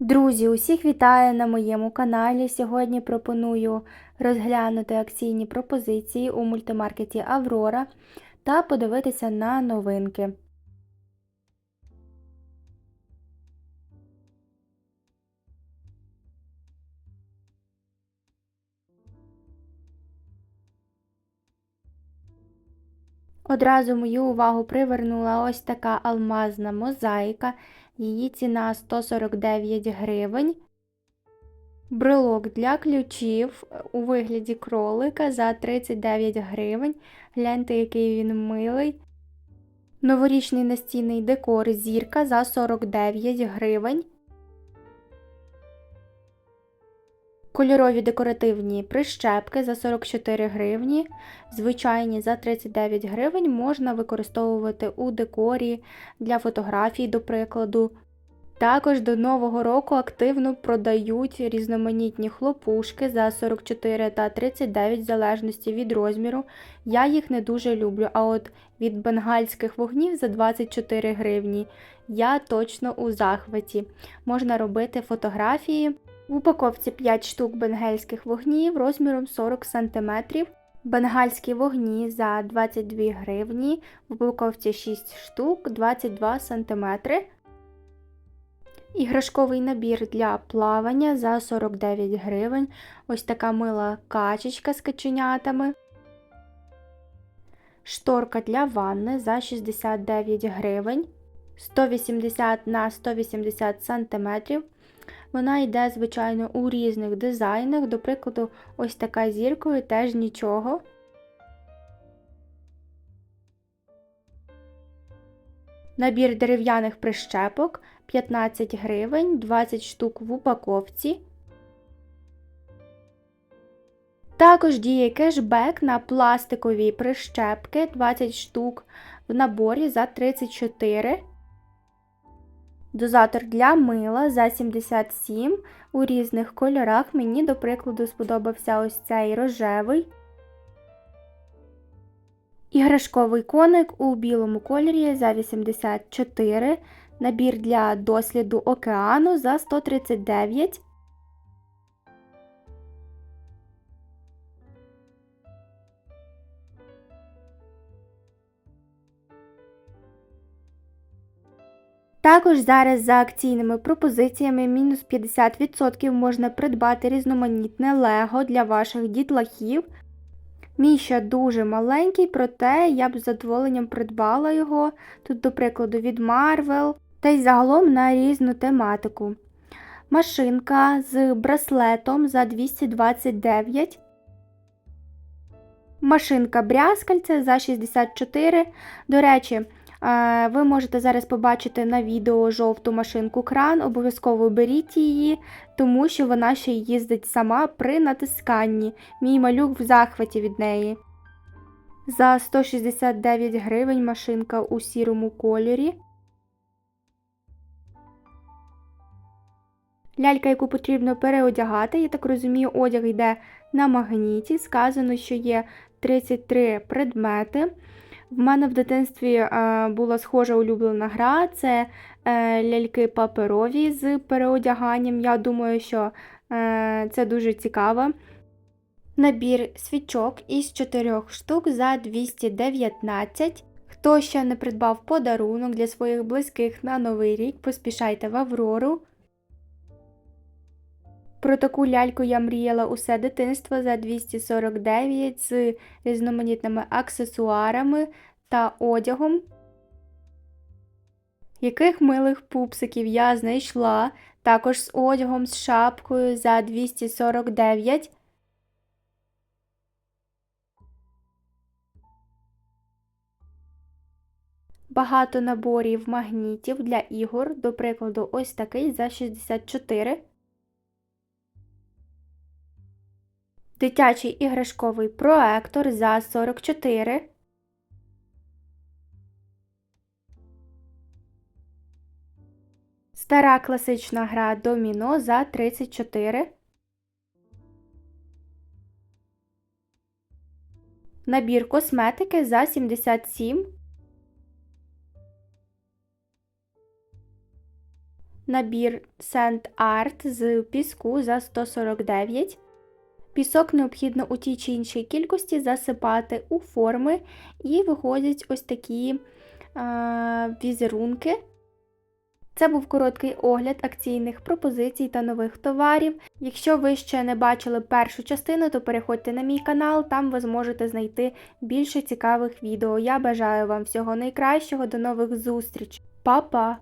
Друзі, усіх вітаю на моєму каналі. Сьогодні пропоную розглянути акційні пропозиції у мультимаркеті Аврора та подивитися на новинки. Одразу мою увагу привернула ось така алмазна мозаїка. Її ціна 149 гривень. Брелок для ключів у вигляді кролика за 39 гривень. Гляньте, який він милий. Новорічний настінний декор зірка за 49 гривень. Кольорові декоративні прищепки за 44 гривні, звичайні за 39 гривень можна використовувати у декорі для фотографій, до прикладу. Також до Нового року активно продають різноманітні хлопушки за 44 та 39 в залежності від розміру. Я їх не дуже люблю, а от від бенгальських вогнів за 24 гривні я точно у захваті. Можна робити фотографії. В упаковці 5 штук бенгальських вогнів розміром 40 см. Бенгальські вогні за 22 гривні, в упаковці 6 штук 22 см. Іграшковий набір для плавання за 49 гривень. Ось така мила качечка з каченятами. Шторка для ванни за 69 гривень. 180 на 180 см. Вона йде, звичайно, у різних дизайнах. До прикладу, ось така зіркою теж нічого. Набір дерев'яних прищепок 15 гривень, 20 штук в упаковці. Також діє кешбек на пластикові прищепки 20 штук в наборі за 34 Дозатор для мила за 77 у різних кольорах. Мені, до прикладу, сподобався ось цей рожевий. Іграшковий коник у білому кольорі за 84. Набір для досліду океану за 139. Також зараз за акційними пропозиціями мінус 50% можна придбати різноманітне лего для ваших дітлахів. Мій ще дуже маленький, проте я б з задоволенням придбала його, тут, до прикладу, від Marvel, та й загалом на різну тематику. Машинка з браслетом за 229. Машинка брязкальце за 64. До речі, ви можете зараз побачити на відео жовту машинку кран, обов'язково беріть її, тому що вона ще їздить сама при натисканні. Мій малюк в захваті від неї. За 169 гривень машинка у сірому кольорі. Лялька, яку потрібно переодягати, я так розумію, одяг йде на магніті. Сказано, що є 33 предмети. В мене в дитинстві е, була схожа улюблена гра це е, ляльки паперові з переодяганням. Я думаю, що е, це дуже цікаво. Набір свічок із 4 штук за 219. Хто ще не придбав подарунок для своїх близьких на новий рік, поспішайте в Аврору. Про таку ляльку я мріяла усе дитинство за 249 з різноманітними аксесуарами та одягом. Яких милих пупсиків я знайшла, також з одягом з шапкою за 249. Багато наборів магнітів для ігор, до прикладу, ось такий за 64. Дитячий іграшковий проектор за 44. Стара класична гра Доміно за 34. Набір косметики за 77. набір Sand Art з піску за 149. Пісок необхідно у тій чи іншій кількості засипати у форми, і виходять ось такі е, візерунки. Це був короткий огляд акційних пропозицій та нових товарів. Якщо ви ще не бачили першу частину, то переходьте на мій канал, там ви зможете знайти більше цікавих відео. Я бажаю вам всього найкращого, до нових зустріч. Па-па!